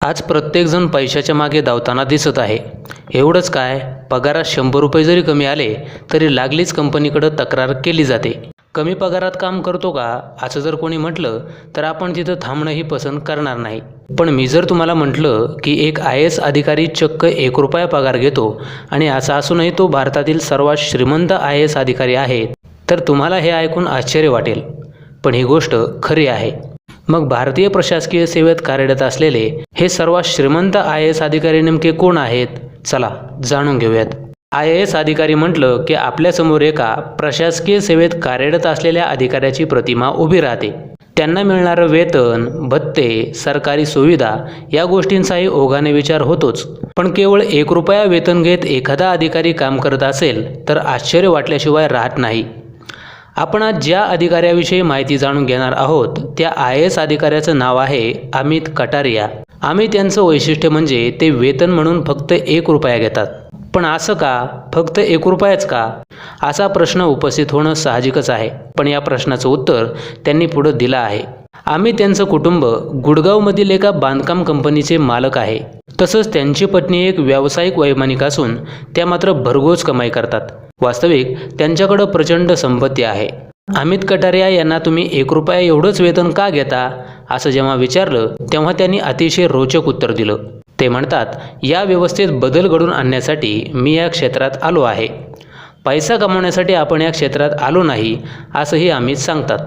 आज प्रत्येकजण पैशाच्या मागे धावताना दिसत आहे. एवढंच काय पगारात शंभर रुपये जरी कमी आले तरी लागलीच कंपनीकडं तक्रार केली जाते. कमी पगारात काम करतो का? असं जर कोणी म्हटलं तर आपण तिथं थांबणंही पसंत करणार नाही. पण मी जर तुम्हाला म्हटलं की एक आय एस अधिकारी चक्क एक रुपया पगार घेतो आणि असं असूनही तो भारतातील सर्वात श्रीमंत आय एस अधिकारी आहे तर तुम्हाला हे ऐकून आश्चर्य वाटेल. पण ही गोष्ट खरी आहे. मग भारतीय प्रशासकीय सेवेत कार्यरत असलेले हे सर्वात श्रीमंत आय एस अधिकारी नेमके कोण आहेत? चला जाणून घेऊयात. आय एस अधिकारी म्हटलं की आपल्यासमोर एका प्रशासकीय सेवेत कार्यरत असलेल्या अधिकाऱ्याची प्रतिमा उभी राहते. त्यांना मिळणारं वेतन भत्ते सरकारी सुविधा या गोष्टींचाही ओघाने विचार होतोच. पण केवळ एक रुपया वेतन घेत एखादा अधिकारी काम करत असेल तर आश्चर्य वाटल्याशिवाय राहत नाही. आपण आज ज्या अधिकाऱ्याविषयी माहिती जाणून घेणार आहोत त्या आय एस अधिकाऱ्याचं नाव आहे अमित कटारिया. अमित यांचं वैशिष्ट्य म्हणजे ते वेतन म्हणून फक्त एक रुपया घेतात. पण असं का? फक्त एक रुपयाच का? असा प्रश्न उपस्थित होणं साहजिकच आहे. पण या प्रश्नाचं उत्तर त्यांनी पुढं दिलं आहे. अमित त्यांचं कुटुंब गुडगावमधील एका बांधकाम कंपनीचे मालक आहे. तसंच त्यांची पत्नी एक व्यावसायिक वैमानिक असून त्या मात्र भरघोस कमाई करतात. वास्तविक त्यांच्याकडं प्रचंड संपत्ती आहे. अमित कटारिया यांना तुम्ही एक रुपया एवढंच वेतन का घेता? असं जेव्हा विचारलं तेव्हा त्यांनी अतिशय रोचक उत्तर दिलं. ते म्हणतात या व्यवस्थेत बदल घडून आणण्यासाठी मी या क्षेत्रात आलो आहे. पैसा कमावण्यासाठी आपण या क्षेत्रात आलो नाही असंही अमित सांगतात.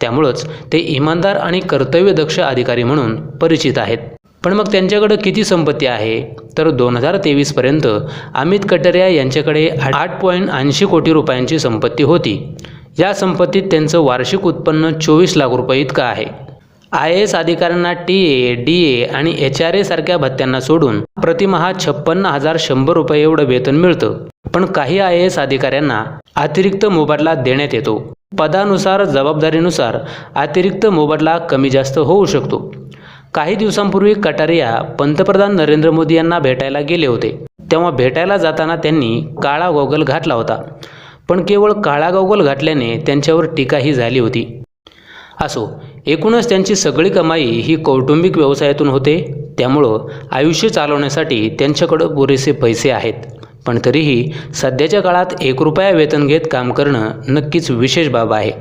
त्यामुळंच ते इमानदार आणि कर्तव्यदक्ष अधिकारी म्हणून परिचित आहेत. पण मग त्यांच्याकडं किती संपत्ती आहे? तर दोन हजार तेवीसपर्यंत अमित कटरिया यांच्याकडे आठ पॉईंट ऐंशी कोटी रुपयांची संपत्ती होती. या संपत्तीत त्यांचं वार्षिक उत्पन्न चोवीस लाख रुपये इतकं आहे. आय एस अधिकाऱ्यांना टी ए डी ए आणि एच आर ए सारख्या भत्त्यांना सोडून प्रतिमहा छप्पन्न हजार शंभर रुपये एवढं वेतन मिळतं. पण काही आय एस अधिकाऱ्यांना अतिरिक्त मोबदला देण्यात येतो. पदानुसार जबाबदारीनुसार अतिरिक्त मोबदला कमी जास्त होऊ शकतो. काही दिवसांपूर्वी कटारिया पंतप्रधान नरेंद्र मोदी यांना भेटायला गेले होते. तेव्हा भेटायला जाताना त्यांनी काळा गॉगल घातला होता. पण केवळ काळा गॉगल घातल्याने त्यांच्यावर टीकाही झाली होती. असो एकूणच त्यांची सगळी कमाई ही कौटुंबिक व्यवसायातून होते. त्यामुळं आयुष्य चालवण्यासाठी त्यांच्याकडं पुरेसे पैसे आहेत. पण तरीही सध्याच्या काळात एक रुपया वेतन घेत काम करणं नक्कीच विशेष बाब आहे.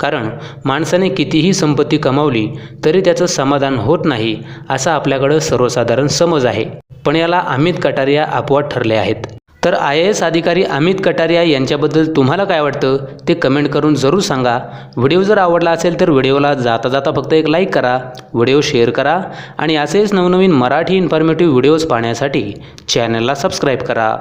कारण माणसाने कितीही संपत्ती कमावली तरी त्याचं समाधान होत नाही असा आपल्याकडं सर्वसाधारण समज आहे. पण याला अमित कटारिया अपवाद ठरले आहेत. तर आय ए एस अधिकारी अमित कटारिया यांच्याबद्दल तुम्हाला काय वाटतं? ते कमेंट करून जरूर सांगा. व्हिडिओ जर आवडला असेल तर व्हिडिओला जाता जाता फक्त एक लाईक करा व्हिडिओ शेअर करा आणि असेच नवनवीन मराठी इन्फॉर्मेटिव्ह व्हिडिओज पाहण्यासाठी चॅनलला सबस्क्राईब करा.